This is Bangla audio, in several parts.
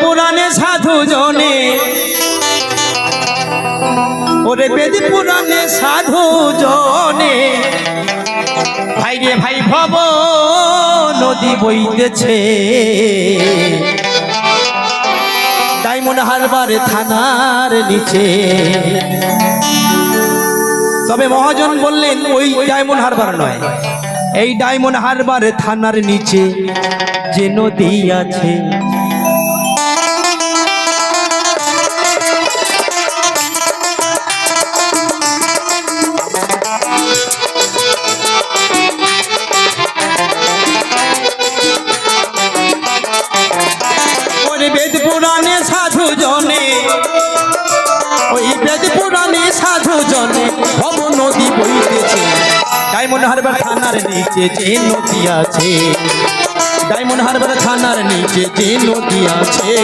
পুরাণে সাধু জনে। ওরে বেদ পুরাণে সাধু জনে। ভাই রে ভাই, ভব নদী বইতেছে। ডায়মন্ড হারবার থানার নিচে। তবে মহাজন বললেন, ওই ডায়মন্ড হারবার নয়, এই ডায়মন্ড হারবার থানার নিচে যে নদী আছে। ডায়মন্ড হারবার থানার নিচে যে নদী আছে ডায়মন্ড হারবার থানার নিচে যে নদী আছে।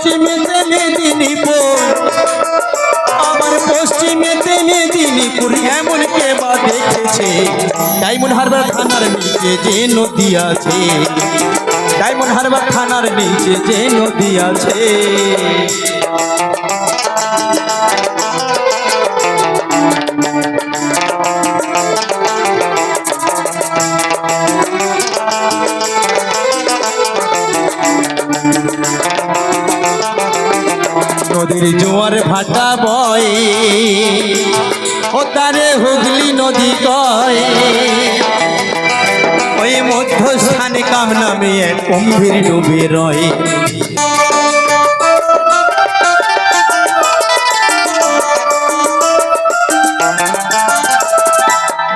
আমার পশ্চিমেতে মেদিনীপুর আমার পশ্চিমেতে মেদিনীপুর এমন কে বা দেখেছে। ডায়মন্ড হারবার থানার নিচে যে নদী আছে। ডায়মন্ড হারবার থানার নিচে যে নদী আছে। নদীর জোয়ার ভাটা বয়, ও তারে হুগলি নদী কয়। ওই মধ্যস্থানে কাম নামে এক ডুবে রয়।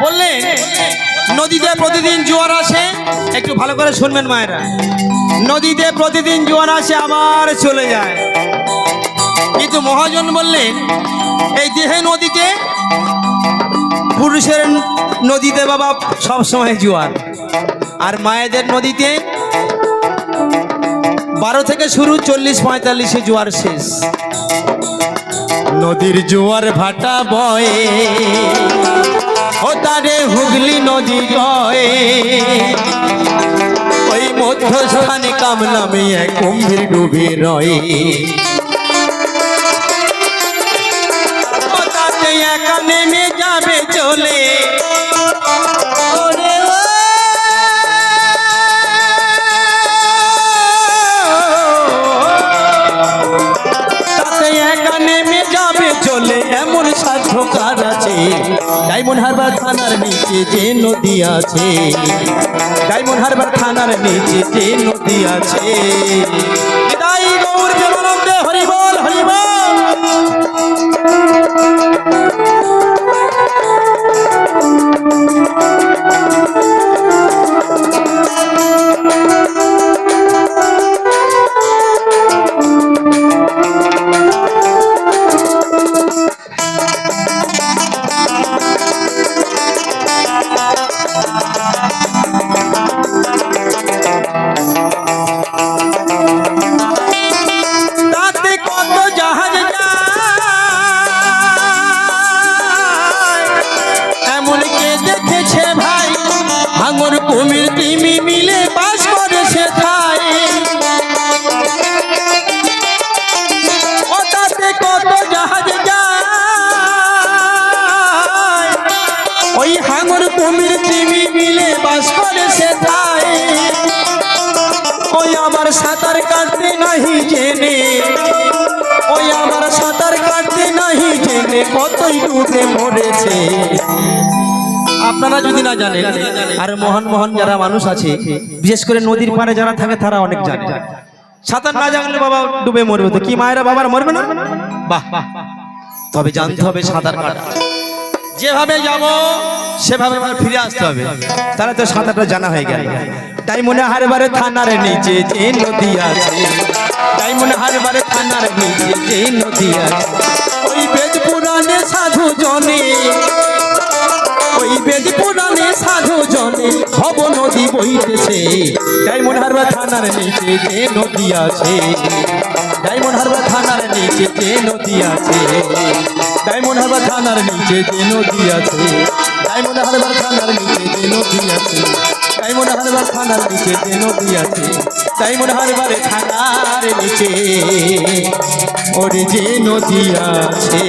বললে, নদীতে প্রতিদিন জোয়ার আসে? একটু ভালো করে শুনবেন মায়েরা। নদীতে প্রতিদিন জোয়ার আসে, আবার চলে যায়। কিন্তু মহাজন বললেন এই দেহে নদীতে পুরুষের নদীতে বাবা সব সময় জোয়ার। আর মায়েদের নদীতে বারো থেকে শুরু চল্লিশ পঁয়তাল্লিশে জোয়ার শেষ। নদীর জোয়ার ভাটা বয়ে ও তারে হুগলি নদী গয়ে ওই মধ্যস্থানে কামনামে এক গম্ভীর ডুবে রয়ে। নেমে যাবে চলে। ওরে আছে। ডায়মন্ড হারবার থানার নিচে যে নদী আছে ডায়মন্ড হারবার থানার নিচে যে নদী আছে। সাঁতার কাটতে নাহি জেনে। ওই আমার সাঁতার কাটতে নাহি জেনে, কতই ডুবে মরেছে। আপনারা যদি না জানেন, আর মহান মহান যারা মানুষ আছে, বিশেষ করে নদীর পাড়ে যারা থাকে, তারা অনেক জানে। সাঁতার না জানলে বাবা ডুবে মরবে তো। কি মায়েরা বাবার মরবে না? বাহ তবে জানতে হবে সাঁতার কাটা। যেভাবে যাব, সেভাবে আমার ফিরে আসতে হবে। তাহলে তো সাঁতারটা জানা হয়ে গেল। তাই মনে হারবারে থানার নিচে যে নদী আছে। তাই মনে হারবারে থানার নিচে যে নদী আছে। ওই বেদ পুরাণে সাধু জনে, ওই বেদ পুরাণে সাধু জনে, ভব নদী বইতেছে। ডায়মন্ড হারবার থানার নিচে যে নদী আছে। ডায়মন্ড হারবার থানার নিচে যে নদী আছে। ডায়মন্ড হারবার থানার নিচে যে নদী আছে। ডায়মন্ড হারবার থানার নিচে যে নদী আছে। ডায়মন্ড হারবার থানার নিচে যে নদী আছে। ডায়মন্ড হারবার থানার নিচে ওরে যে নদী আছে।